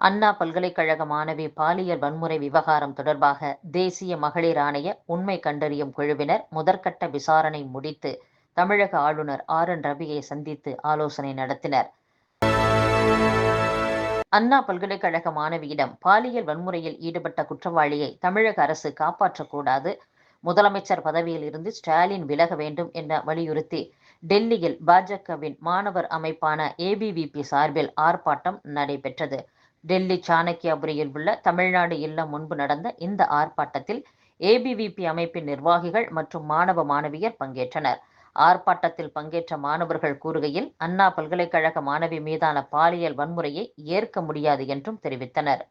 அண்ணா பல்கலைக்கழக மாணவி பாலியல் வன்முறை விவகாரம் தொடர்பாக தேசிய மகளிர் ஆணைய உண்மை கண்டறியும் குழுவினர் முதற்கட்ட விசாரணை முடித்து தமிழக ஆளுநர் ஆர். என். ரவியை சந்தித்து ஆலோசனை நடத்தினர். அண்ணா பல்கலைக்கழக மாணவியிடம் பாலியல் வன்முறையில் ஈடுபட்ட குற்றவாளியை தமிழக அரசு காப்பாற்றக்கூடாது. முதலமைச்சர் பதவியில் இருந்து ஸ்டாலின் விலக வேண்டும் என வலியுறுத்தி டெல்லியில் பாஜகவின் மாணவர் அமைப்பான ஏபிவிபி சார்பில் ஆர்ப்பாட்டம் நடைபெற்றது. டெல்லி சாணக்கியாபுரியில் உள்ள தமிழ்நாடு இல்லம் முன்பு நடந்த இந்த ஆர்ப்பாட்டத்தில் ஏபிவிபி அமைப்பின் நிர்வாகிகள் மற்றும் மாணவ மாணவியர் பங்கேற்றனர். ஆர்ப்பாட்டத்தில் பங்கேற்ற மாணவர்கள் கூறுகையில் அண்ணா பல்கலைக்கழக மாணவி மீதான பாலியல் வன்முறையை ஏற்க முடியாது என்றும் தெரிவித்தனர்.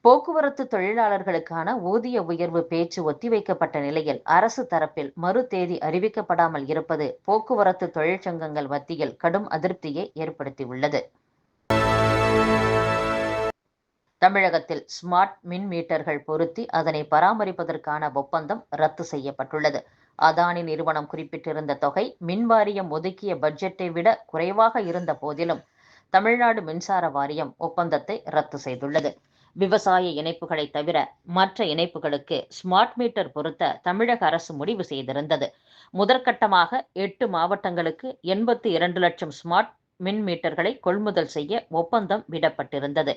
போக்குவரத்து தொழிலாளர்களுக்கான ஊதிய உயர்வு பேச்சு ஒத்திவைக்கப்பட்ட நிலையில் அரசு தரப்பில் மறு தேதி அறிவிக்கப்படாமல் இருப்பது போக்குவரத்து தொழிற்சங்கங்கள் மத்தியில் கடும் அதிருப்தியை ஏற்படுத்தியுள்ளது. தமிழகத்தில் ஸ்மார்ட் மின் மீட்டர்கள் பொருத்தி அதனை பராமரிப்பதற்கான ஒப்பந்தம் ரத்து செய்யப்பட்டுள்ளது. அதானி நிறுவனம் குறிப்பிட்டிருந்த தொகை மின் வாரியம் ஒதுக்கிய பட்ஜெட்டை விட குறைவாக இருந்த போதிலும் தமிழ்நாடு மின்சார வாரியம் ஒப்பந்தத்தை ரத்து செய்துள்ளது. விவசாய இணைப்புகளை தவிர மற்ற இணைப்புகளுக்கு ஸ்மார்ட் மீட்டர் பொருத்த தமிழக அரசு முடிவு செய்திருந்தது. முதற்கட்டமாக எட்டு மாவட்டங்களுக்கு எண்பத்தி இரண்டு லட்சம் ஸ்மார்ட் மின் மீட்டர்களை கொள்முதல் செய்ய ஒப்பந்தம் விடப்பட்டிருந்தது.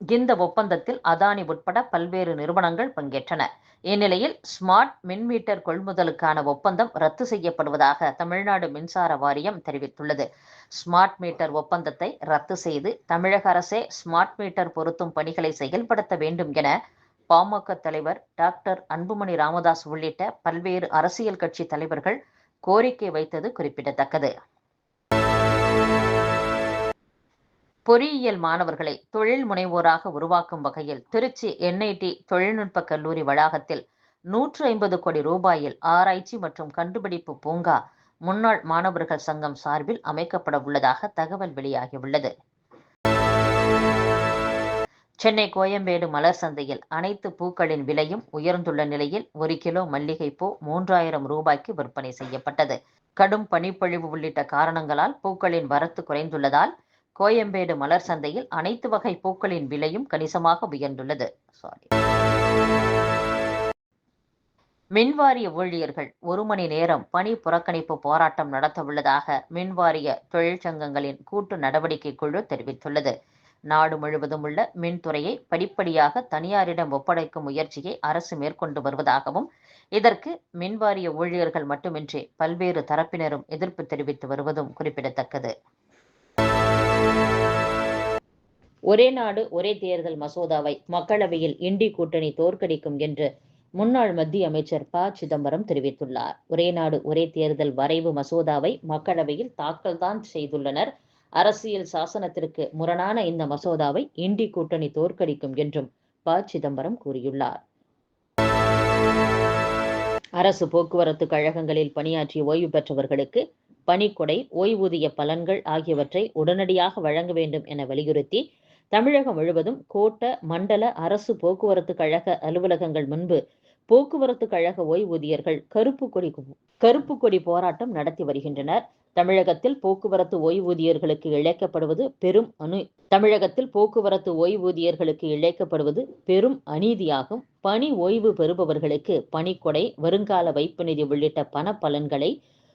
இந்த ஒப்பந்தத்தில் அதானி உட்பட பல்வேறு நிறுவனங்கள் பங்கேற்றன. இந்நிலையில் ஸ்மார்ட் மின்மீட்டர் கொள்முதலுக்கான ஒப்பந்தம் ரத்து செய்யப்படுவதாக தமிழ்நாடு மின்சார வாரியம் தெரிவித்துள்ளது. ஸ்மார்ட் மீட்டர் ஒப்பந்தத்தை ரத்து செய்து தமிழக அரசே ஸ்மார்ட் மீட்டர் பொருத்தும் பணிகளை செயல்படுத்த வேண்டும் என பாமக தலைவர் டாக்டர் அன்புமணி ராமதாஸ் உள்ளிட்ட பல்வேறு அரசியல் கட்சி தலைவர்கள் கோரிக்கை வைத்தது குறிப்பிடத்தக்கது. பொறியியல் மாணவர்களை தொழில் முனைவோராக உருவாக்கும் வகையில் திருச்சி என்ஐடி தொழில்நுட்ப கல்லூரி வளாகத்தில் நூற்று ஐம்பது கோடி ரூபாயில் ஆராய்ச்சி மற்றும் கண்டுபிடிப்பு பூங்கா முன்னாள் மாணவர்கள் சங்கம் சார்பில் அமைக்கப்பட உள்ளதாக தகவல் வெளியாகியுள்ளது. சென்னை கோயம்பேடு மலர் சந்தையில் அனைத்து பூக்களின் விலையும் உயர்ந்துள்ள நிலையில் ஒரு கிலோ மல்லிகை பூ மூன்றாயிரம் ரூபாய்க்கு விற்பனை செய்யப்பட்டது. கடும் பனிப்பொழிவு உள்ளிட்ட காரணங்களால் பூக்களின் வரத்து குறைந்துள்ளதால் கோயம்பேடு மலர் சந்தையில் அனைத்து வகை பூக்களின் விலையும் கணிசமாக உயர்ந்துள்ளது. சாரி மின்வாரிய ஊழியர்கள் ஒரு மணி நேரம் பணி புறக்கணிப்பு போராட்டம் நடத்தவுள்ளதாக மின்வாரிய தொழிற்சங்கங்களின் கூட்டு நடவடிக்கை குழு தெரிவித்துள்ளது. நாடு முழுவதும் உள்ள மின்துறையை படிப்படியாக தனியாரிடம் ஒப்படைக்கும் முயற்சியை அரசு மேற்கொண்டு வருவதாகவும் இதற்கு மின்வாரிய ஊழியர்கள் மட்டுமின்றி பல்வேறு தரப்பினரும் எதிர்ப்பு தெரிவித்து வருவதும் குறிப்பிடத்தக்கது. ஒரே நாடு ஒரே தேர்தல் மசோதாவை மக்களவையில் இண்டி கூட்டணி தோற்கடிக்கும் என்று முன்னாள் மத்திய அமைச்சர் ப. சிதம்பரம் தெரிவித்துள்ளார். ஒரே நாடு ஒரே தேர்தல் வரைவு மசோதாவை மக்களவையில் தாக்கல் தான் செய்துள்ளனர். அரசியல் சாசனத்திற்கு முரணான இந்த மசோதாவை இண்டி கூட்டணி தோற்கடிக்கும் என்றும் ப. சிதம்பரம் கூறியுள்ளார். அரசு போக்குவரத்து கழகங்களில் பணியாற்றி ஓய்வு பெற்றவர்களுக்கு பணிக்கொடை ஓய்வூதிய பலன்கள் ஆகியவற்றை உடனடியாக வழங்க வேண்டும் என வலியுறுத்தி தமிழகம் முழுவதும் கோட்ட மண்டல அரசு போக்குவரத்து கழக அலுவலகங்கள் முன்பு போக்குவரத்து கழக ஓய்வூதியர்கள் கருப்பு கொடி கருப்பு கொடி போராட்டம் நடத்தி வருகின்றனர். தமிழகத்தில் போக்குவரத்து ஓய்வூதியர்களுக்கு இழைக்கப்படுவது பெரும் அணு தமிழகத்தில் போக்குவரத்து ஓய்வூதியர்களுக்கு இழைக்கப்படுவது பெரும் அநீதியாகும். பணி ஓய்வு பெறுபவர்களுக்கு பணிக்கொடை வருங்கால வைப்பு நிதி உள்ளிட்ட பண பலன்களை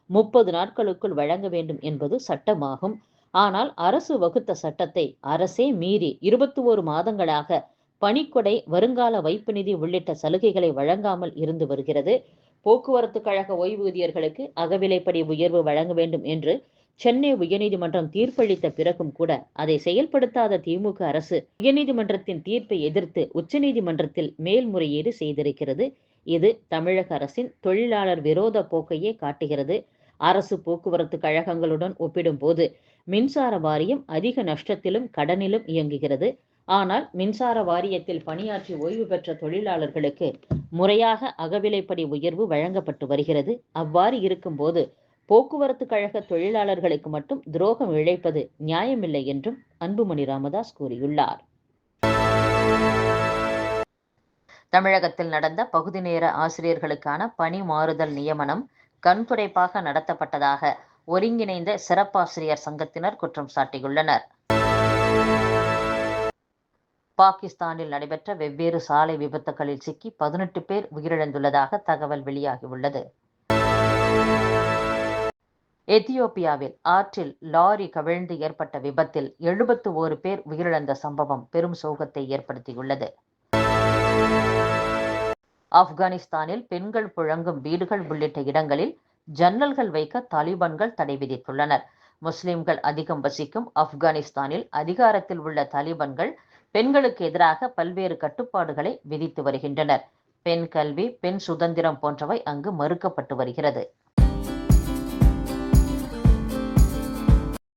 முப்பது நாட்களுக்குள் வழங்க வேண்டும் என்பது சட்டமாகும். ஆனால் அரசு வகுத்த சட்டத்தை அரசே மீறி இருபத்தி ஓரு மாதங்களாக பணிக்கொடை வருங்கால வைப்பு நிதி உள்ளிட்ட சலுகைகளை வழங்காமல் இருந்து வருகிறது. போக்குவரத்து கழக ஓய்வூதியர்களுக்கு அகவிலைப்படி உயர்வு வழங்க வேண்டும் என்று சென்னை உயர்நீதிமன்றம் தீர்ப்பளித்த பிறகும் கூட அதை செயல்படுத்தாத திமுக அரசு உயர்நீதிமன்றத்தின் தீர்ப்பை எதிர்த்து உச்சநீதிமன்றத்தில் மேல்முறையீடு செய்திருக்கிறது. இது தமிழக அரசின் தொழிலாளர் விரோத போக்கையே காட்டுகிறது. அரசு போக்குவரத்து கழகங்களுடன் ஒப்பிடும்போது மின்சார வாரியம் அதிக நஷ்டத்திலும் கடனிலும் இயங்குகிறது. ஆனால் மின்சார வாரியத்தில் பணியாற்றி ஓய்வு பெற்ற தொழிலாளர்களுக்கு முறையாக அகவிலைப்படி உயர்வு வழங்கப்பட்டு வருகிறது. அவ்வாறு இருக்கும்போது போக்குவரத்து கழக தொழிலாளர்களுக்கு மட்டும் துரோகம் இழைப்பது நியாயமில்லை என்றும் அன்புமணி ராமதாஸ் கூறியுள்ளார். தமிழகத்தில் நடந்த பகுதி நேர ஆசிரியர்களுக்கான பணி மாறுதல் நியமனம் கண்துடைப்பாக நடத்தப்பட்டதாக ஒருங்கிணைந்த சிறப்பாசிரியர் சங்கத்தினர் குற்றம் சாட்டியுள்ளனர். பாகிஸ்தானில் நடைபெற்ற வெவ்வேறு சாலை விபத்துகளில் சிக்கி பதினெட்டு பேர் உயிரிழந்துள்ளதாக தகவல் வெளியாகியுள்ளது. எத்தியோப்பியாவில் ஆற்றில் லாரி கவிழ்ந்து ஏற்பட்ட விபத்தில் எழுபத்து ஓரு பேர் உயிரிழந்த சம்பவம் பெரும் சோகத்தை ஏற்படுத்தியுள்ளது. ஆப்கானிஸ்தானில் பெண்கள் புழங்கும் வீடுகள் உள்ளிட்ட இடங்களில் ஜன்னல்கள் வைக்க தாலிபான்கள் தடை விதித்துள்ளனர். முஸ்லிம்கள் அதிகம் வசிக்கும் ஆப்கானிஸ்தானில் அதிகாரத்தில் உள்ள தாலிபான்கள் பெண்களுக்கு எதிராக பல்வேறு கட்டுப்பாடுகளை விதித்து வருகின்றனர். பெண் கல்வி பெண் சுதந்திரம் போன்றவை அங்கு மறுக்கப்பட்டு வருகிறது.